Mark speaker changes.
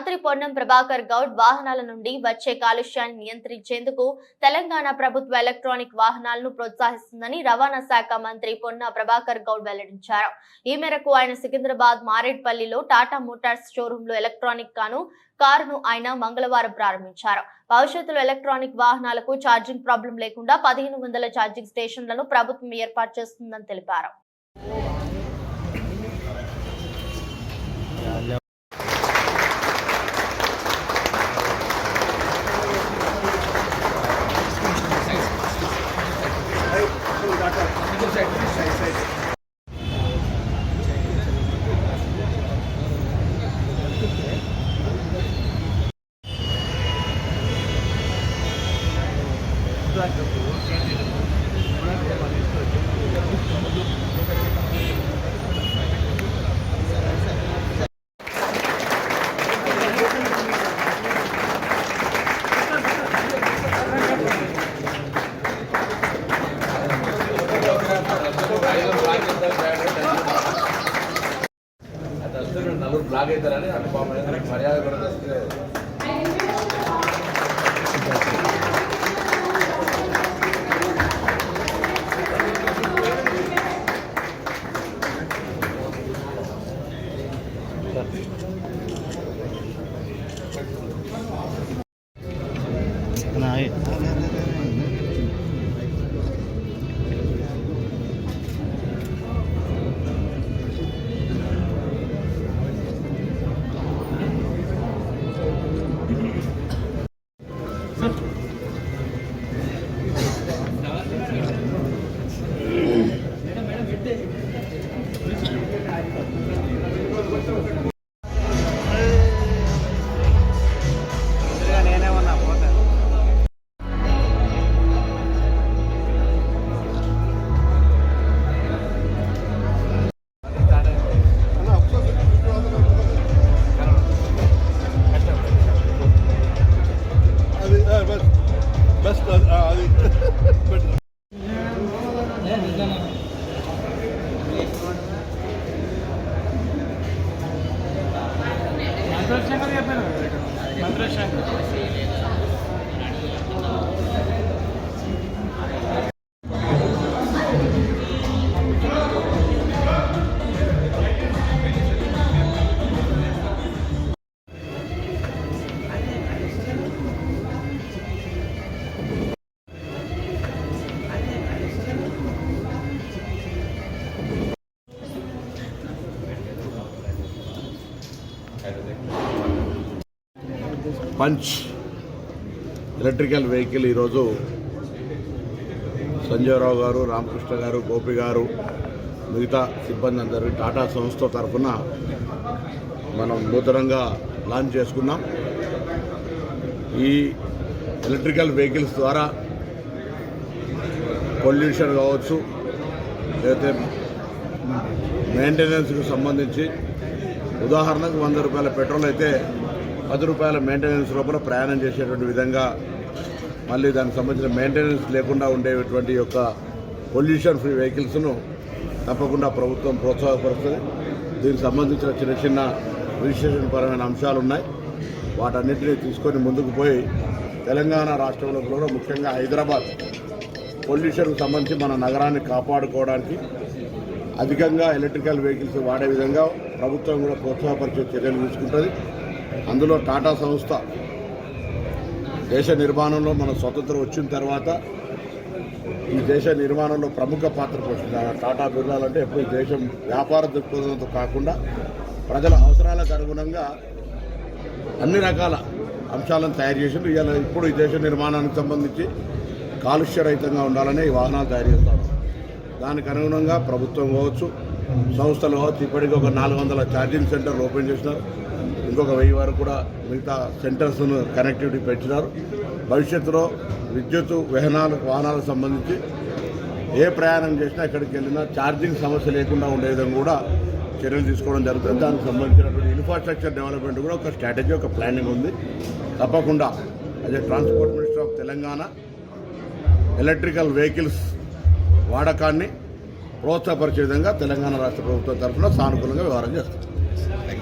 Speaker 1: మంత్రి పొన్నం ప్రభాకర్ గౌడ్ వాహనాల నుండి వచ్చే కాలుష్యాన్ని నియంత్రించేందుకు తెలంగాణ ప్రభుత్వ ఎలక్ట్రానిక్ వాహనాలను ప్రోత్సహిస్తుందని రవాణా శాఖ మంత్రి పొన్న ప్రభాకర్ గౌడ్ వెల్లడించారు. ఈ మేరకు ఆయన సికింద్రాబాద్ మారేడ్పల్లిలో టాటా మోటార్స్ షోరూమ్లో ఎలక్ట్రానిక్ కాను కారును ఆయన మంగళవారం ప్రారంభించారు. భవిష్యత్తులో ఎలక్ట్రానిక్ వాహనాలకు ఛార్జింగ్ ప్రాబ్లం లేకుండా పదిహేను వందల ఛార్జింగ్ స్టేషన్లను ప్రభుత్వం ఏర్పాటు చేస్తుందని తెలిపారు.
Speaker 2: నలుగురు బ్లాక్ అవుతారని అంటే మర్యాద కూడా
Speaker 3: ahí.
Speaker 4: మంత్రోత్సంగా చెప్పాను మంత్రోత్సంగా
Speaker 3: పంచ్ ఎలక్ట్రికల్ వెహికల్ ఈరోజు సంజయరావు గారు రామకృష్ణ గారు గోపి గారు మిగతా సిబ్బంది అందరూ టాటా సంస్థ తరఫున మనం నూతనంగా లాంచ్ చేసుకున్నాం. ఈ ఎలక్ట్రికల్ వెహికల్స్ ద్వారా పొల్యూషన్ కావచ్చు లేకపోతే మెయింటెనెన్స్కి సంబంధించి ఉదాహరణకు వంద రూపాయల పెట్రోల్ అయితే పది రూపాయల మెయింటెనెన్స్ లోపల ప్రయాణం చేసేటువంటి విధంగా మళ్ళీ దానికి సంబంధించిన మెయింటెనెన్స్ లేకుండా ఉండేటువంటి యొక్క పొల్యూషన్ ఫ్రీ వెహికల్స్ను తప్పకుండా ప్రభుత్వం ప్రోత్సాహపరుస్తుంది. దీనికి సంబంధించిన చిన్న చిన్న రిజిస్ట్రేషన్ పరమైన అంశాలు ఉన్నాయి. వాటన్నింటినీ తీసుకొని ముందుకు పోయి తెలంగాణ రాష్ట్రంలో కూడా ముఖ్యంగా హైదరాబాద్. పొల్యూషన్కు సంబంధించి మన నగరాన్ని కాపాడుకోవడానికి అధికంగా ఎలక్ట్రికల్ వెహికల్స్ వాడే విధంగా ప్రభుత్వం కూడా ప్రోత్సాహపరిచే చర్యలు తీసుకుంటుంది. అందులో టాటా సంస్థ దేశ నిర్మాణంలో మన స్వతంత్రం వచ్చిన తర్వాత ఈ దేశ నిర్మాణంలో ప్రముఖ పాత్ర పోషించింది టాటా బిర్లాలంటే ఎప్పుడు దేశం వ్యాపార దృక్పథంతో కాకుండా ప్రజల అవసరాలకు అనుగుణంగా అన్ని రకాల అంశాలను తయారు చేసిండు. ఇవాళ ఇప్పుడు ఈ దేశ నిర్మాణానికి సంబంధించి కాలుష్యరహితంగా ఉండాలని ఈ వాహనాలు తయారు చేస్తారు దానికి అనుగుణంగా ప్రభుత్వం కావచ్చు సంస్థలు కావచ్చు ఇప్పటికీ ఒక నాలుగు వందల ఛార్జింగ్ సెంటర్లు ఓపెన్ చేసినారు. ఇంకొక వెయ్యి వరకు కూడా మిగతా సెంటర్స్ను కనెక్టివిటీ పెంచినారు. భవిష్యత్తులో విద్యుత్ వాహనాలు వాహనాలకు సంబంధించి ఏ ప్రయాణం చేసినా ఎక్కడికి వెళ్ళినా ఛార్జింగ్ సమస్య లేకుండా ఉండే విధంగా కూడా చర్యలు తీసుకోవడం జరుగుతుంది. దానికి సంబంధించినటువంటి ఇన్ఫ్రాస్ట్రక్చర్ డెవలప్మెంట్ కూడా ఒక స్ట్రాటజీ ఒక ప్లానింగ్ ఉంది. తప్పకుండా అదే transport minister of Telangana electrical vehicles వాడకాన్ని ప్రోత్సాహపరిచే విధంగా తెలంగాణ రాష్ట్ర ప్రభుత్వం తరఫున సానుకూలంగా వ్యవహారం చేస్తుంది.